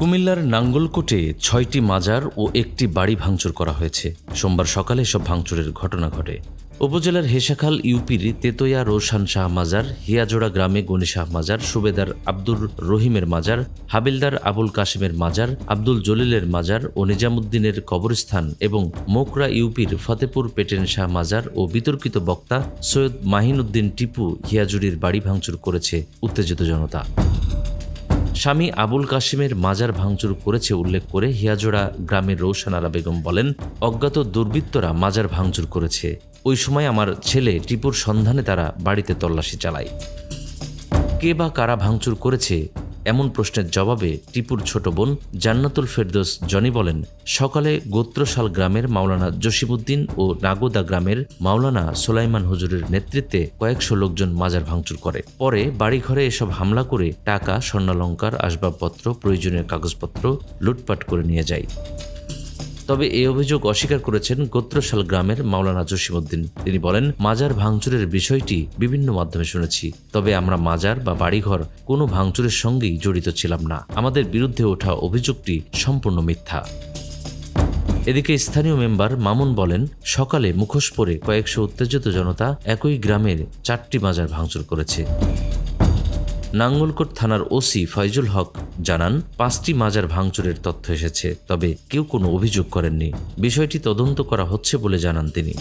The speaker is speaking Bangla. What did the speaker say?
কুমিল্লার নাঙ্গলকোটে ছয়টি মাজার ও একটি বাড়ি ভাঙচুর করা হয়েছে। সোমবার সকালে সব ভাঙচুরের ঘটনা ঘটে। উপজেলার হেসাখাল ইউপির তেতোয়া রোশান শাহ মাজার, হিয়াজোড়া গ্রামে গনি শাহ মাজার, সুবেদার আব্দুর রহিমের মাজার, হাবিলদার আবুল কাশিমের মাজার, আব্দুল জলিলের মাজার ও নিজামুদ্দিনের কবরস্থান এবং মোকরা ইউপির ফতেপুর পেটেন শাহ মাজার ও বিতর্কিত বক্তা সৈয়দ মাহিনুদ্দিন টিপু হিয়াজুড়ির বাড়ি ভাঙচুর করেছে উত্তেজিত জনতা। স্বামী আবুল কাশিমের মাজার ভাঙচুর করেছে উল্লেখ করে হিয়াজোড়া গ্রামের রৌশান আলা বেগম বলেন, অজ্ঞাত দুর্বৃত্তরা মাজার ভাঙচুর করেছে। ওই সময় আমার ছেলে টিপুর সন্ধানে তারা বাড়িতে তল্লাশি চালায়। কে বা কারা ভাঙচুর করেছে এমন প্রশ্নের জবাবে টিপুর ছোট বোন জান্নাতুল ফেরদোস জনি বলেন, সকালে গোত্রশাল গ্রামের মাওলানা জসিমুদ্দিন ও নাগোদা গ্রামের মাওলানা সোলাইমান হুজুরের নেতৃত্বে কয়েকশো লোকজন মাজার ভাঙচুর করে। পরে বাড়িঘরে এসব হামলা করে টাকা, স্বর্ণালঙ্কার, আসবাবপত্র, প্রয়োজনীয় কাগজপত্র লুটপাট করে নিয়ে যায়। তবে এই অভিযোগ অস্বীকার করেছেন গোত্রশাল গ্রামের মাওলানা জসিমউদ্দিন। তিনি বলেন, মাজার ভাঙচুরের বিষয়টি বিভিন্ন মাধ্যমে শুনেছি। তবে আমরা মাজার বা বাড়িঘর কোনো ভাঙচুরের সঙ্গেই জড়িত ছিলাম না। আমাদের বিরুদ্ধে ওঠা অভিযোগটি সম্পূর্ণ মিথ্যা। এদিকে স্থানীয় মেম্বার মামুন বলেন, সকালে মুখোশ পরে কয়েকশো উত্তেজিত জনতা একই গ্রামের চারটি মাজার ভাঙচুর করেছে। নাঙ্গলকোট থানার ওসি ফয়জুল হক জানান, পাঁচটি মাজার ভাঙচুরের তথ্য এসেছে, তবে কেউ কোনো অভিযোগ করেননি। বিষয়টি তদন্ত করা হচ্ছে বলে জানান তিনি।